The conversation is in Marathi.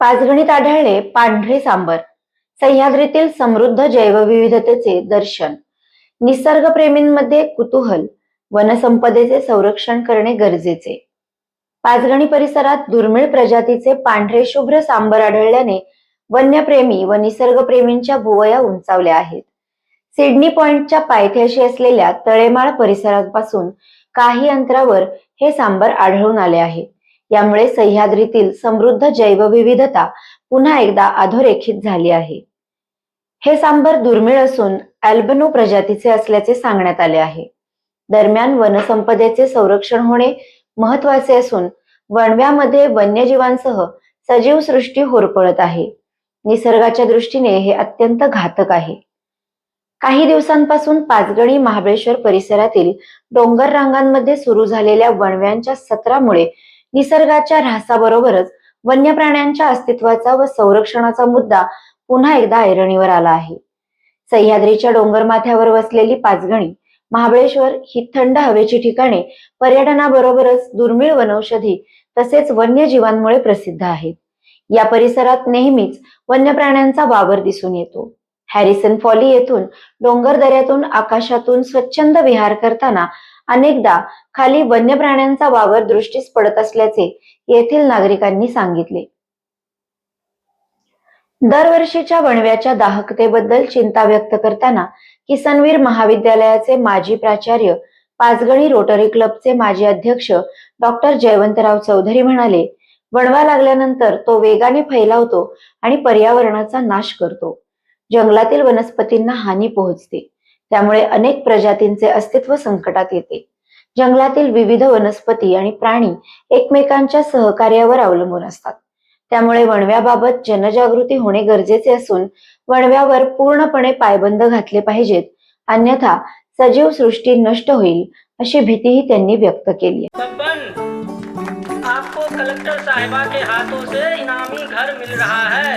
पाचगणीत आढळले पांढरे सांबर. सह्याद्रीतील समृद्ध जैवविविधतेचे दर्शन. निसर्गप्रेमींमध्ये कुतूहल वनसंपदेचे संरक्षण करणे गरजेचे. पाचगणी परिसरात दुर्मिळ प्रजातीचे पांढरे शुभ्र सांबर आढळल्याने वन्यप्रेमी व निसर्गप्रेमींच्या भुवया उंचावल्या आहेत. सिडनी पॉइंटच्या पायथ्याशी असलेल्या तळेमाळ परिसरापासून काही अंतरावर हे सांबर आढळून आले आहे. यामुळे सह्याद्रीतील समृद्ध जैवविविधता पुन्हा एकदा अधोरेखित झाली आहे. हे सांबर दुर्मिळ असून अल्बनो प्रजातीचे असल्याचे सांगण्यात आले आहे. दरम्यान वनसंपदेचे संरक्षण होणे महत्त्वाचे असून वणव्यामध्ये वन्यजीवांसह सजीव सृष्टी होरपळत आहे. निसर्गाच्या दृष्टीने हे अत्यंत घातक आहे. काही दिवसांपासून पाचगणी महाबळेश्वर परिसरातील डोंगर रांगांमध्ये सुरू झालेल्या वणव्यांच्या सत्रामुळे निसर्गाच्या ऱ्हासाबरोबरच वन्य प्राण्यांच्या अस्तित्वाचा व संरक्षणाचा मुद्दा पुन्हा एकदा ऐरणीवर आला आहे. सह्याद्रीच्या डोंगर माथ्यावर वसलेली पाचगणी महाबळेश्वर ही थंड हवेची ठिकाणे पर्यटनाबरोबरच दुर्मिळ वनौषधी तसेच वन्यजीवांमुळे प्रसिद्ध आहेत. या परिसरात नेहमीच वन्य प्राण्यांचा वावर दिसून येतो. हॅरिसन फॉली येथून डोंगर दऱ्यातून आकाशातून स्वच्छंद विहार करताना अनेकदा खाली वन्य प्राण्यांचा वावर दृष्टीस पडत असल्याचे येथील नागरिकांनी सांगितले. दरवर्षीच्या वणव्याच्या दाहकतेबद्दल चिंता व्यक्त करताना किसनवीर महाविद्यालयाचे माजी प्राचार्य पाचगणी रोटरी क्लबचे माजी अध्यक्ष डॉक्टर जयवंतराव चौधरी म्हणाले वणवा लागल्यानंतर तो वेगाने फैलावतो आणि पर्यावरणाचा नाश करतो. जंगलातील वनस्पतींना हानी पोहोचते. त्यामुळे अनेक प्रजातींचे अस्तित्व संकटात येते. जंगलातील विविध वनस्पती आणि प्राणी एकमेकांच्या सहकार्यावर अवलंबून असतात. त्यामुळे वणव्याबाबत जनजागृती होणे गरजेचे असून वणव्यावर पूर्णपणे पायबंद घातले पाहिजेत अन्यथा सजीव सृष्टी नष्ट होईल अशी भीतीही त्यांनी व्यक्त केली आपको कलेक्टर साहिबा के हाथों से इनामी घर मिल रहा है।